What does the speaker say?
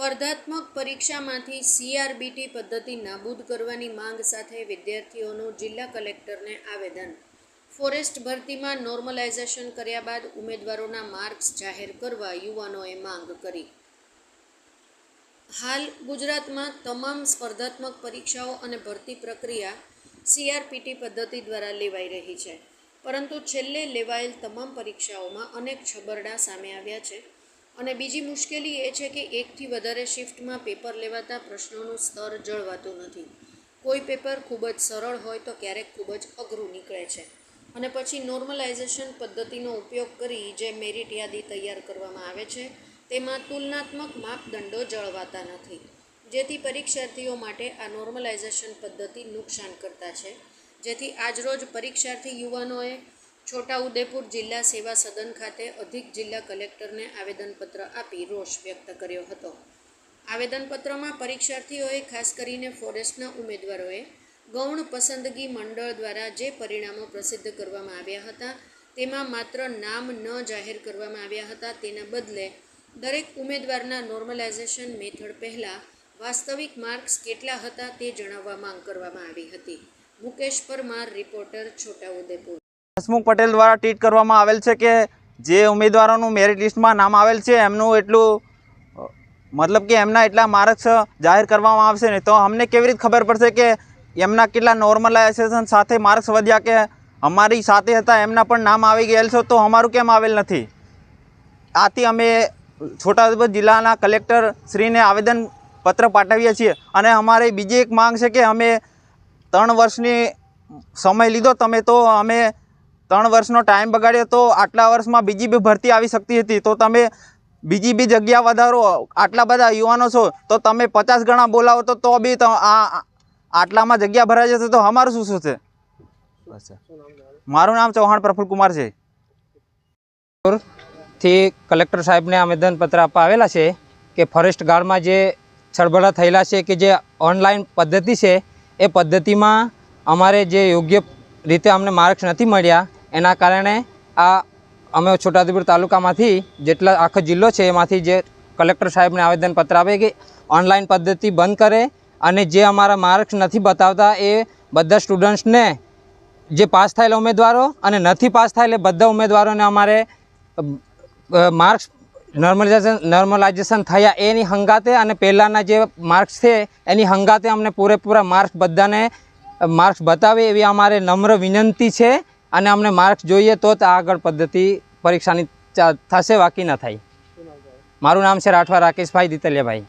સ્પર્ધાત્મક પરીક્ષામાંથી સીઆરબીટી પદ્ધતિ નાબૂદ કરવાની માંગ સાથે વિદ્યાર્થીઓનું જિલ્લા કલેક્ટરને આવેદન. ફોરેસ્ટ ભરતીમાં નોર્મલાઇઝેશન કર્યા બાદ ઉમેદવારોના માર્ક્સ જાહેર કરવા યુવાનોએ માંગ કરી. હાલ ગુજરાતમાં તમામ સ્પર્ધાત્મક પરીક્ષાઓ અને ભરતી પ્રક્રિયા સીઆરપીટી પદ્ધતિ દ્વારા લેવાઈ રહી છે. પરંતુ છેલ્લે લેવાયેલ તમામ પરીક્ષાઓમાં અનેક છબરડા સામે આવ્યા છે. અને બીજી મુશ્કેલી એ છે કે એકથી વધારે શિફ્ટમાં પેપર લેવાતા પ્રશ્નોનું સ્તર જળવાતું નથી. કોઈ પેપર ખૂબ જ સરળ હોય તો ક્યારેક ખૂબ જ અઘરું નીકળે છે. અને પછી નોર્મલાઇઝેશન પદ્ધતિનો ઉપયોગ કરી જે મેરિટ યાદી તૈયાર કરવામાં આવે છે, તેમાં તુલનાત્મક માપદંડો જળવાતા નથી. જેથી પરીક્ષાર્થીઓ માટે આ નોર્મલાઇઝેશન પદ્ધતિ નુકસાન કરતા છે. જેથી આજરોજ પરીક્ષાર્થી યુવાનોએ છોટાઉદેપુર જિલ્લા સેવા સદન ખાતે અધિક જિલ્લા કલેક્ટરને આવેદનપત્ર આપી રોષ વ્યક્ત કર્યો હતો. આવેદનપત્રમાં પરીક્ષાર્થીઓએ ખાસ કરીને ફોરેસ્ટના ઉમેદવારોએ ગૌણ પસંદગી મંડળ દ્વારા જે પરિણામો પ્રસિદ્ધ કરવામાં આવ્યા હતા, તેમાં માત્ર નામ ન જાહેર કરવામાં આવ્યા હતા, તેના બદલે દરેક ઉમેદવારના નોર્મલાઇઝેશન મેથડ પહેલાં વાસ્તવિક માર્ક્સ કેટલા હતા તે જણાવવા માંગ કરવામાં આવી હતી. મુકેશ પરમાર, રિપોર્ટર, છોટાઉદેપુર. હસમુખ પટેલ દ્વારા ટ્વીટ કરવામાં આવેલ છે કે જે ઉમેદવારોનું મેરિટ લિસ્ટમાં નામ આવેલ છે, એમનું એટલું મતલબ કે એમના એટલા માર્ક્સ જાહેર કરવામાં આવશે ને તો અમને કેવી રીતે ખબર પડશે કે એમના કેટલા નોર્મલાઇઝેશન સાથે માર્ક્સ વધ્યા કે અમારી સાથે હતા, એમના પણ નામ આવી ગયેલ છે, તો અમારું કેમ આવેલ નથી? આથી અમે છોટાઉદેપુર જિલ્લાના કલેક્ટર શ્રીને આવેદન પત્ર પાઠવીએ છીએ અને અમારી બીજી એક માંગ છે કે અમે ત્રણ વર્ષની સમય લીધો, તમે તો અમે ત્રણ વર્ષનો ટાઈમ બગાડ્યો તો આટલા વર્ષમાં બીજી બી ભરતી આવી શકતી હતી. તો તમે બીજી બી જગ્યા વધારો, આટલા બધા યુવાનો છો, તો તમે પચાસ ગણા બોલાવો તો તો બી આ આટલામાં જગ્યા ભરાઈ જશે તો અમારું શું શું છે મારું નામ ચૌહાણ પ્રફુલ કુમાર છે. થી કલેક્ટર સાહેબને આવેદનપત્ર આપવા આવેલા છે કે ફોરેસ્ટ ગાર્ડમાં જે છળભળા થયેલા છે કે જે ઓનલાઈન પદ્ધતિ છે, એ પદ્ધતિમાં અમારે જે યોગ્ય રીતે અમને માર્ક્સ નથી મળ્યા એના કારણે આ અમે છોટાઉદેપુર તાલુકામાંથી જેટલા આખો જિલ્લો છે એમાંથી જે કલેક્ટર સાહેબને આવેદનપત્ર આપે કે ઓનલાઈન પદ્ધતિ બંધ કરે અને જે અમારા માર્ક્સ નથી બતાવતા એ બધા સ્ટુડન્ટ્સને જે પાસ થયેલા ઉમેદવારો અને નથી પાસ થયેલા બધા ઉમેદવારોને અમારે માર્ક્સ નોર્મલાઇઝેશન નોર્મલાઇઝેશન થયા એની હંગાતે અને પહેલાંના જે માર્ક્સ છે એની હંગાતે અમને પૂરેપૂરા માર્ક્સ બધાને માર્ક્સ બતાવે એવી અમારે નમ્ર વિનંતી છે. અને અમને માર્ક્સ જોઈએ તો જ આગળ પદ્ધતિ પરીક્ષાની ચા- થશે બાકી ન થાય. મારું નામ છે રાઠવા રાકેશભાઈ દિતલિયાભાઈ.